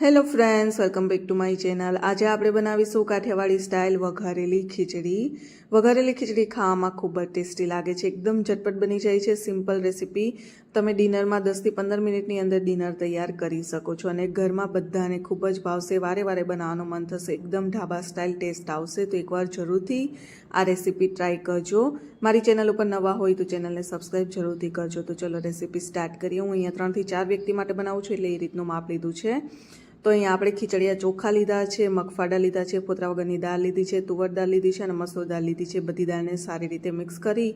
Hello friends, welcome back to my channel. આજે આપણે બનાવીશું કાઠિયાવાડી સ્ટાઇલ વઘારેલી ખીચડી. વઘારેલી ખીચડી ખાવામાં ખૂબ જ ટેસ્ટી લાગે છે. એકદમ ઝટપટ બની જાય છે. Simple recipe. તમે ડિનરમાં દસથી પંદર મિનિટની અંદર ડિનર તૈયાર કરી શકો છો અને ઘરમાં બધાને ખૂબ જ ભાવશે. વારે વારે બનાવવાનું મન થશે. એકદમ ઢાબા સ્ટાઇલ ટેસ્ટ આવશે. તો એકવાર જરૂરથી આ રેસીપી ટ્રાય કરજો. મારી ચેનલ ઉપર નવા હોય તો ચેનલને સબસ્ક્રાઈબ જરૂરથી કરજો. તો ચલો રેસીપી સ્ટાર્ટ કરીએ. હું અહીંયા ત્રણથી ચાર વ્યક્તિ માટે બનાવું છું એટલે એ રીતનું માપ લીધું છે. તો અહીંયા આપણે ખીચડિયા ચોખા લીધા છે મગફાડા લીધા છે, ફોતરા વગરની દાળ લીધી છે, તુવર દાળ લીધી છે અને મસૂર દાળ લીધી છે. બધી દાળને સારી રીતે મિક્સ કરી,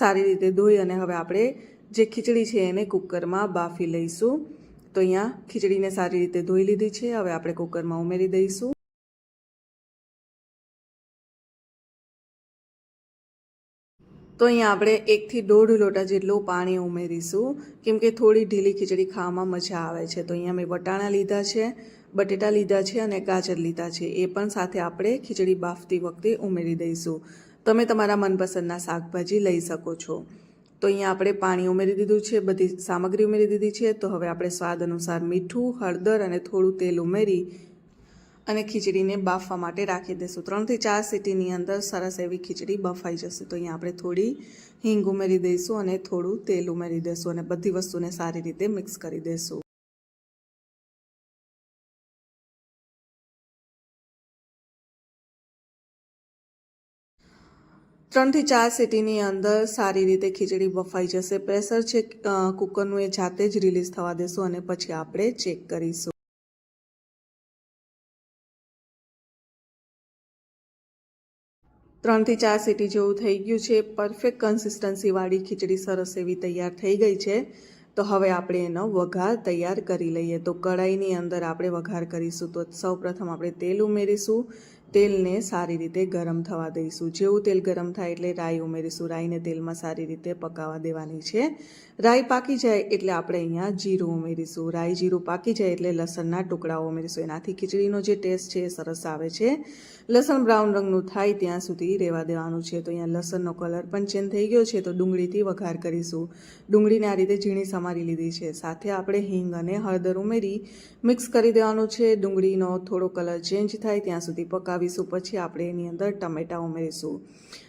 સારી રીતે ધોઈ અને હવે આપણે જે ખીચડી છે એને કુકરમાં બાફી લઈશું. તો અહીંયા ખીચડીને સારી રીતે ધોઈ લીધી છે. હવે આપણે કુકરમાં ઉમેરી દઈશું. તો અહીંયા આપણે એકથી દોઢ લોટા જેટલું પાણી ઉમેરીશું. કેમ કે થોડી ઢીલી ખીચડી ખાવામાં મજા આવે છે. તો અહીંયા મેં વટાણા લીધા છે, બટેટા લીધા છે અને ગાજર લીધા છે. એ પણ સાથે આપણે ખીચડી બાફતી વખતે ઉમેરી દઈશું. તમે તમારા મનપસંદના શાકભાજી લઈ શકો છો. તો અહીંયા આપણે પાણી ઉમેરી દીધું છે, બધી સામગ્રી ઉમેરી દીધી છે. તો હવે આપણે સ્વાદ અનુસાર મીઠું, હળદર અને થોડું તેલ ઉમેરી અને ખીચડીને બાફવા માટે રાખી દઈશું. ત્રણથી ચાર સીટીની અંદર સરસ એવી ખીચડી બફાઈ જશે. તો અહીંયા આપણે થોડી હિંગ ઉમેરી દઈશું અને થોડું તેલ ઉમેરી દઈશું અને બધી વસ્તુને સારી રીતે મિક્સ કરી દઈશું. ત્રણથી ચાર સીટીની અંદર સારી રીતે ખીચડી બફાઈ જશે. પ્રેશર છે કુકરનું એ જાતે જ રિલીઝ થવા દેશું અને પછી આપણે ચેક કરીશું. ત્રણથી ચાર સીટી જેવું થઈ ગયું છે. પરફેક્ટ કન્સિસ્ટન્સીવાળી ખીચડી સરસ એવી તૈયાર થઈ ગઈ છે. તો હવે આપણે એનો વઘાર તૈયાર કરી લઈએ. તો કઢાઈની અંદર આપણે વઘાર કરીશું. તો સૌ પ્રથમ આપણે તેલ ઉમેરીશું. તેલને સારી રીતે ગરમ થવા દઈશું. જેવું તેલ ગરમ થાય એટલે રાઈ ઉમેરીશું. રાઈને તેલમાં સારી રીતે પકાવવા દેવાની છે. રાઈ પાકી જાય એટલે આપણે અહીંયા જીરું ઉમેરીશું. રાઈ જીરું પાકી જાય એટલે લસણના ટુકડાઓ ઉમેરીશું. એનાથી ખીચડીનો જે ટેસ્ટ છે એ સરસ આવે છે. લસણ બ્રાઉન રંગનું થાય ત્યાં સુધી રહેવા દેવાનું છે. તો અહીંયા લસણનો કલર પણ ચેન્જ થઈ ગયો છે તો ડુંગળીથી વઘાર કરીશું. ડુંગળીને આ રીતે ઝીણી સમારી લીધી છે. સાથે આપણે હિંગ અને હળદર ઉમેરી મિક્સ કરી દેવાનું છે. ડુંગળીનો થોડો કલર ચેન્જ થાય ત્યાં સુધી પકાવીશું પછી આપણે એની અંદર ટમેટાં ઉમેરીશું.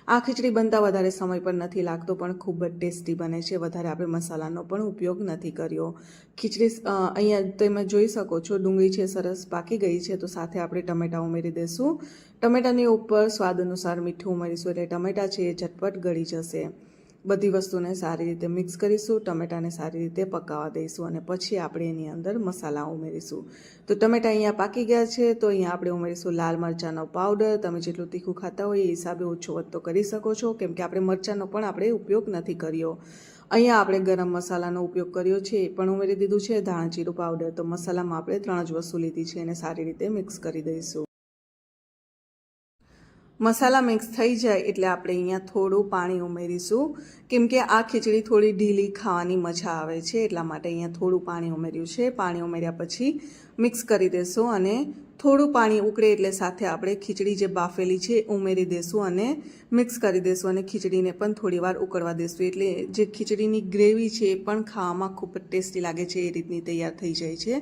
આ ખીચડી બનતા વધારે સમય પણ નથી લાગતો, પણ ખૂબ જ ટેસ્ટી બને છે. વધારે આપણે મસાલાનો પણ ઉપયોગ નથી કર્યો. ખીચડી અહીંયા તમે જોઈ શકો છો, ડુંગળી છે, સરસ પાકી ગઈ છે, તો સાથે આપણે ટમેટાં ઉમેરી દઈશું ટમેટાની ઉપર સ્વાદ અનુસાર મીઠું ઉમેરીશું, એટલે ટમેટાં છે એ ઝટપટ ગળી જશે. બધી વસ્તુને સારી રીતે મિક્સ કરીશું, ટમેટાને સારી રીતે પકાવવા દઈશું અને પછી આપણે એની અંદર મસાલા ઉમેરીશું. તો ટમેટા અહીંયા પાકી ગયા છે, તો અહીંયા આપણે ઉમેરીશું લાલ મરચાંનો પાવડર. તમે જેટલું તીખું ખાતા હોય એ હિસાબે ઓછો વધતો કરી શકો છો, કેમ કે આપણે મરચાંનો પણ આપણે ઉપયોગ નથી કર્યો. અહીંયા આપણે ગરમ મસાલાનો ઉપયોગ કર્યો છે, એ પણ ઉમેરી દીધું છે, ધાણા જીરું પાવડર. તો મસાલામાં આપણે ત્રણ જ વસ્તુ લીધી છે, એને સારી રીતે મિક્સ કરી દઈશું. મસાલા મિક્સ થઈ જાય એટલે આપણે અહીંયા થોડું પાણી ઉમેરીશું. કેમ કે આ ખીચડી થોડી ઢીલી ખાવાની મજા આવે છે, એટલા માટે અહીંયા થોડું પાણી ઉમેર્યું છે. પાણી ઉમેર્યા પછી મિક્સ કરી દેશું અને થોડું પાણી ઉકળે એટલે સાથે આપણે ખીચડી જે બાફેલી છે ઉમેરી દેશું અને મિક્સ કરી દેશું અને ખીચડીને પણ થોડીવાર ઉકળવા દેશું. એટલે જે ખીચડીની ગ્રેવી છે એ પણ ખાવામાં ખૂબ ટેસ્ટી લાગે છે, એ રીતની તૈયાર થઈ જાય છે.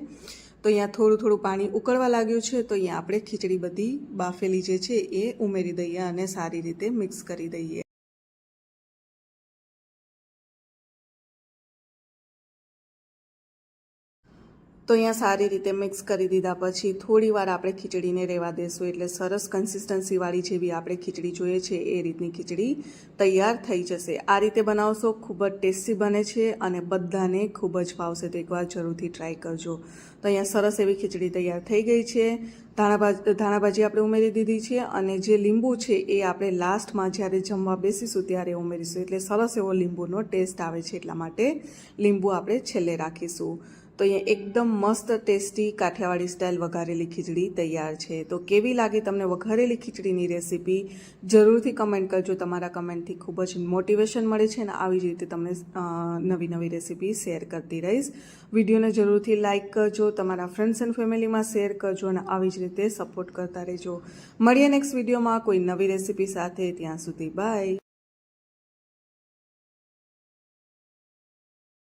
તો અહીંયા થોડું થોડું પાણી ઉકળવા લાગ્યું છે, તો અહીંયા આપણે ખીચડી બધી બાફેલી જે છે એ ઉમેરી દઈએ અને સારી રીતે મિક્સ કરી દઈએ. તો અહીંયા સારી રીતે મિક્સ કરી દીધા. પછી થોડીવાર આપણે ખીચડીને રહેવા દેશું. એટલે સરસ કન્સિસ્ટન્સીવાળી જેવી આપણે ખીચડી જોઈએ છે, એ રીતની ખીચડી તૈયાર થઈ જશે. આ રીતે બનાવશો, ખૂબ જ ટેસ્ટી બને છે અને બધાને ખૂબ જ ભાવશે તો એકવાર જરૂરથી ટ્રાય કરજો. તો અહીંયા સરસ એવી ખીચડી તૈયાર થઈ ગઈ છે. ધાણાભાજી ધાણાભાજી આપણે ઉમેરી દીધી છે અને જે લીંબુ છે, એ આપણે લાસ્ટમાં જ્યારે જમવા બેસીશું ત્યારે ઉમેરીશું. એટલે સરસ એવો લીંબુનો ટેસ્ટ આવે છે. એટલા માટે લીંબુ આપણે છેલ્લે રાખીશું. તો અહીંયા એકદમ મસ્ત, ટેસ્ટી કાઠિયાવાડી સ્ટાઇલ વઘારેલી ખીચડી તૈયાર છે. તો કેવી લાગી તમને વઘારેલી ખીચડીની રેસીપી જરૂરથી કમેન્ટ કરજો. તમારા કમેન્ટથી ખૂબ જ મોટિવેશન મળે છે અને આવી જ રીતે તમને નવી નવી રેસીપી શેર કરતી રહીશ. વિડીયોને જરૂરથી લાઇક કરજો. તમારા ફ્રેન્ડ્સ એન્ડ ફેમિલીમાં શેર કરજો અને આવી જ રીતે સપોર્ટ કરતા રહેજો. મળીએ નેક્સ્ટ વિડીયોમાં કોઈ નવી રેસીપી સાથે. ત્યાં સુધી બાય